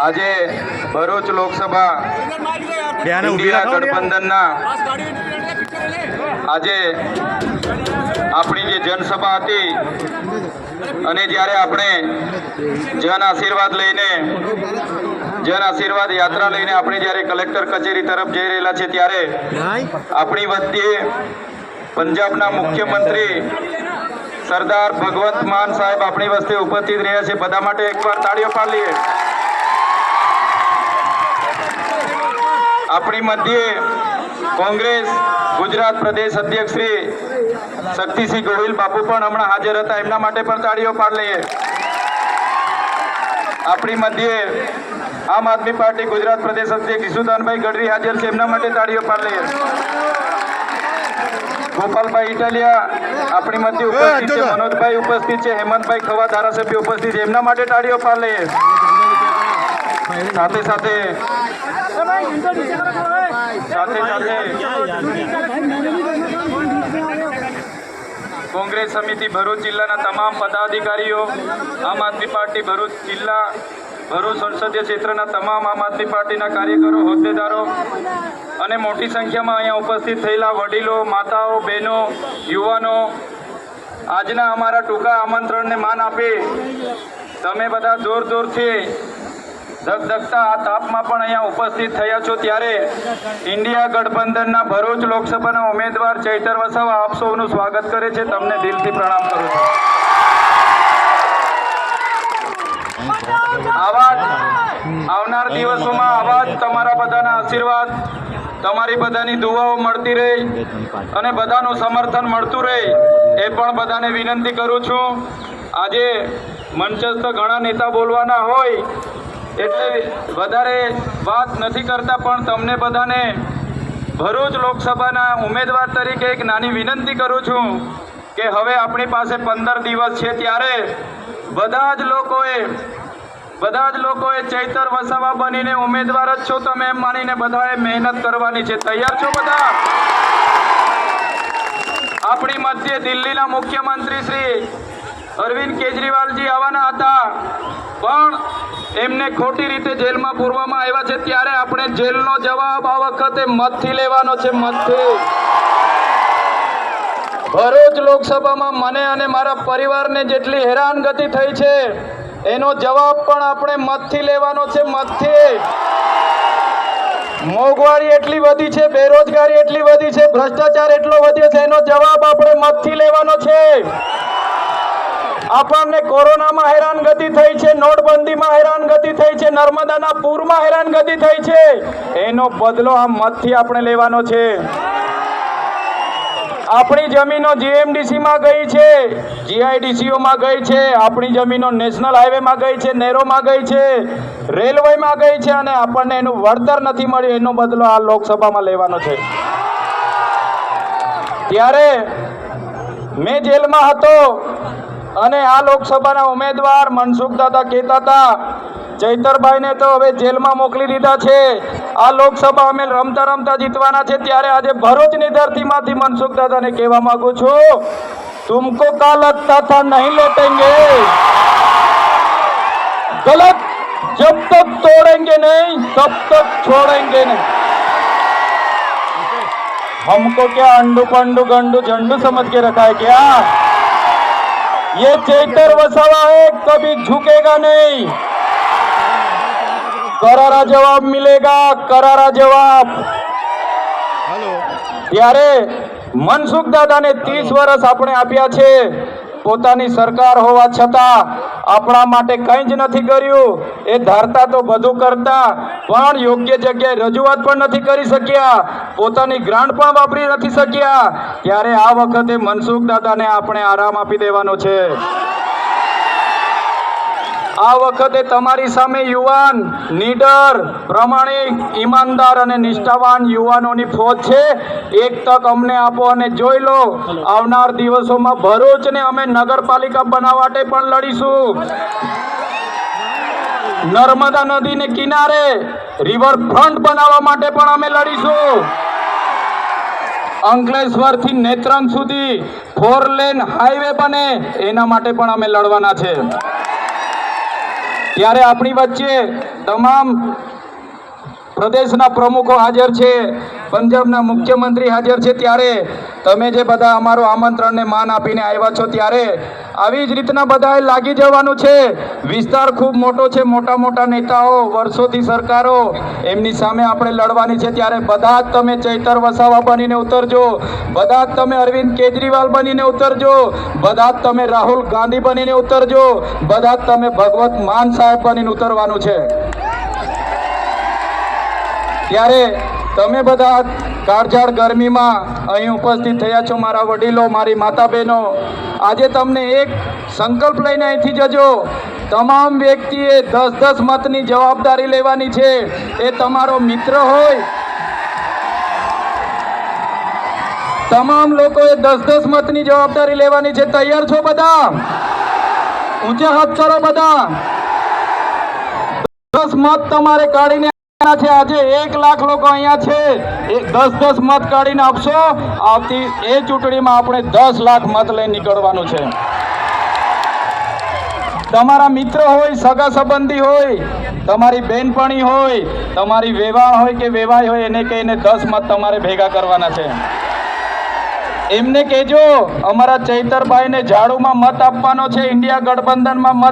આજે ભરૂચ લોકસભા. ગઠબંધનના આજે આપણી જે જનસભા હતી અને જ્યારે આપણે જન આશીર્વાદ લઈને જન આશીર્વાદ યાત્રા લઈને આપણે જ્યારે કલેક્ટર કચેરી તરફ જઈ રહેલા છે ત્યારે આપણી વચ્ચે પંજાબના મુખ્યમંત્રી સરદાર ભગવંત માન સાહેબ આપણી વચ્ચે ઉપસ્થિત રહ્યા છે. બધા માટે એકવાર તાળીઓ પાડીએ આપણી મધ્યે કોંગ્રેસ ગુજરાત પ્રદેશ અધ્યક્ષ શ્રી શક્તિસિંહ ગોહિલ બાપુ પણ હમણાં હાજર હતા. એમના માટે પણ તાળીઓ પાડ લઈએ. આપણી મધ્યે આમ આદમી પાર્ટી ગુજરાત પ્રદેશ અધ્યક્ષ ઈસુદાનભાઈ ગઢવી હાજર છે. એમના માટે તાળીઓ પાડ લઈએ. ગોપાલભાઈ ઇટાલિયા આપણી મધ્ય ઉપસ્થિત છે. મનોજભાઈ ઉપસ્થિત છે. હેમંતભાઈ ખવા ધારાસભ્ય ઉપસ્થિત છે. એમના માટે તાળીઓ પાડ લઈએ. સાથે સાથે. સાથે સાથે. કોંગ્રેસ સમિતિ ભરૂચ જિલ્લાના તમામ પદાધિકારીઓ, આમ આદમી પાર્ટી ભરૂચ જિલ્લા, ભરૂચ સંસદીય ક્ષેત્રના તમામ આમ આદમી પાર્ટીના કાર્યકરો, હોદ્દેદારો અને મોટી સંખ્યામાં અહીંયા ઉપસ્થિત થયેલા વડીલો, માતાઓ, બહેનો, યુવાનો, આજના અમારા ટૂંકા આમંત્રણને માન આપે તમે બધા દૂર દૂરથી ધગધગતા આ તાપમાં પણ અહીંયા ઉપસ્થિત થયા છો ત્યારે ઇન્ડિયા ગઠબંધનના ભરૂચ લોકસભાના ઉમેદવાર ચૈતર વસાવા આપ સૌનું સ્વાગત કરે છે. તમને દિલથી પ્રણામ કરું છું. આવા આવનાર દિવસોમાં આવા તમારા બધાના આશીર્વાદ, તમારી બધાની દુવાઓ મળતી રહે અને બધાનું સમર્થન મળતું રહે એ પણ બધાને વિનંતી કરું છું. આજે મંચસ્થ ઘણા નેતા બોલવાના હોય એટલે વધારે વાત નથી કરતા, પણ તમને બધાને ભરૂચ લોકસભાના ઉમેદવાર તરીકે એક નાની વિનંતી કરું છું કે હવે આપણી પાસે પંદર દિવસ છે ત્યારે બધા જ લોકોએ, બધા જ લોકોએ ચૈતર વસાવા બનીને ઉમેદવાર જ છો તમે એમ માનીને બધાએ મહેનત કરવાની છે. તૈયાર છો બધા? આપણી મધ્ય દિલ્હીના મુખ્યમંત્રી શ્રી અરવિંદ કેજરીવાલજી આવવાના હતા. પણ એમને ખોટી રીતે જેલમાં પૂરવામાં આવ્યા છે. ત્યારે આપણે જેલનો જવાબ આ વખતે મતથી લેવાનો છે. મતથી. ભરૂચ લોકસભામાં મને અને મારા પરિવારને જેટલી હેરાનગતિ થઈ છે, એનો જવાબ પણ આપણે મતથી લેવાનો છે. મતથી. મોંઘવારી એટલી વધી છે, બેરોજગારી એટલી વધી છે, ભ્રષ્ટાચાર એટલો વધ્યો છે, એનો જવાબ આપણે મતથી લેવાનો છે. આપણને કોરોનામાં હેરાનગતિ થઈ છે, નોટબંધીમાં હેરાનગતિ થઈ છે, નર્મદાના પૂરમાં હેરાનગતિ થઈ છે. એનો બદલો આ મતથી આપણે લેવાનો છે. આપણી જમીનો જીએમડીસીમાં ગઈ છે, જીઆઈડીસીઓમાં ગઈ છે, આપણી જમીનો નેશનલ હાઈવેમાં ગઈ છે, નેરોમાં ગઈ છે, રેલવેમાં ગઈ છે અને આપણને એનું વળતર નથી મળ્યું, એનો બદલો આ લોકસભામાં લેવાનો છે. ત્યારે મેં જેલમાં હતો અને આ લોકસભાના ઉમેદવાર મનસુખ દાદા કહેતા હતા ચૈતરભાઈને તો હવે જેલમાં મોકલી દીધા છે આ લોકસભા અમે રમતા રમતા જીતવાના છે ત્યારે આજે ભરૂચની ધરતીમાંથી મનસુખ દાદાને કહેવા માંગુ છું तुमको का लगता था नहीं लौटेंगे गलत जब तक तोड़ेंगे नहीं तब तक छोड़ेंगे नहीं हमको क्या अंडू पंडू गंडू झंडू समझ के रखा है क्या ये चैतर वसावा है कभी झुकेगा नहीं करारा जवाब मिलेगा करारा जवाब હલો ત્યારે મનસુખ દાદાને ત્રીસ વર્ષ આપણે આપ્યા છે પોતાની સરકાર હોવા છતાં આપણા માટે કંઈ જ નથી કર્યું. એ ધારતા તો બધું કરતા, પણ યોગ્ય જગ્યાએ રજૂઆત પણ નથી કરી શક્યા. પોતાની ગ્રાન્ટ પણ વાપરી નથી શક્યા. ત્યારે આ વખતે મનસુખ દાદાને આપણે આરામ આપી દેવાનો છે. આ વખતે તમારી સામે યુવાન, નીડર, પ્રમાણિક, ઈમાનદાર અને નિષ્ઠાવાન યુવાનોની ફોજ છે. એક તક અમને આપો અને જોઈ લો, આવનાર દિવસોમાં ભરૂચને અમે નગરપાલિકા બનાવવા માટે પણ લડીશું. નર્મદા નદીને કિનારે રિવરફ્રન્ટ બનાવવા માટે પણ અમે લડીશું. અંકલેશ્વરથી નેત્રંગ સુધી ફોર લેન હાઈવે બને, એના માટે પણ અમે લડવાના છે. ત્યારે આપણી વચ્ચે તમામ પ્રદેશના પ્રમુખો હાજર છે, પંજાબના મુખ્યમંત્રી હાજર છે. ત્યારે તમે જે બધા અમારું આમંત્રણને માન આપીને આવ્યા છો, ત્યારે આવી જ રીતના બધાએ લાગી જવાનું છે. વિસ્તાર ખૂબ મોટો છે. મોટા મોટા નેતાઓ, વર્ષોથી સરકારો, એમની સામે આપણે લડવાની છે. ત્યારે બધા જ તમે ચૈતર વસાવા બનીને ઉતરજો. બધા જ તમે અરવિંદ કેજરીવાલ બનીને ઉતરજો. બધા જ તમે રાહુલ ગાંધી બનીને ઉતરજો. બધા જ તમે ભગવત માન સાહેબ બનીને ઉતરવાનું છે. ત્યારે તમે બધા કાળઝાળ ગરમીમાં અહીં ઉપસ્થિત થયા છો, મારા વડીલો, મારી માતા બહેનો આજે તમને એક સંકલ્પ લઈને અહીંથી જજો. તમામ વ્યક્તિએ દસ દસ મતની જવાબદારી લેવાની છે. એ તમારો મિત્ર હોય. તમામ લોકોએ દસ દસ મતની જવાબદારી લેવાની છે. તૈયાર છો બધા? ઊંચા હાથ કરો બધા? દસ મત તમારે કાઢીને આજે એક લાખ લોકો અહીંયા છે. દસ દસ મત કાઢીને આપશો. આવતી એ ચૂંટણીમાં આપણે દસ લાખ મત લઈને નીકળવાનું છે. તમારા મિત્ર હોય, સગા સંબંધી હોય, તમારી બેનપણી હોય, તમારી વેવાણ હોય કે વેવાય હોય, એને કહીને દસ મત તમારે ભેગા કરવાના છે. એમને કહેજો, અમારા ચૈતરભાઈને ઝાડુમાં મત આપવાનો છે, ઇન્ડિયા ગઠબંધનમાં મત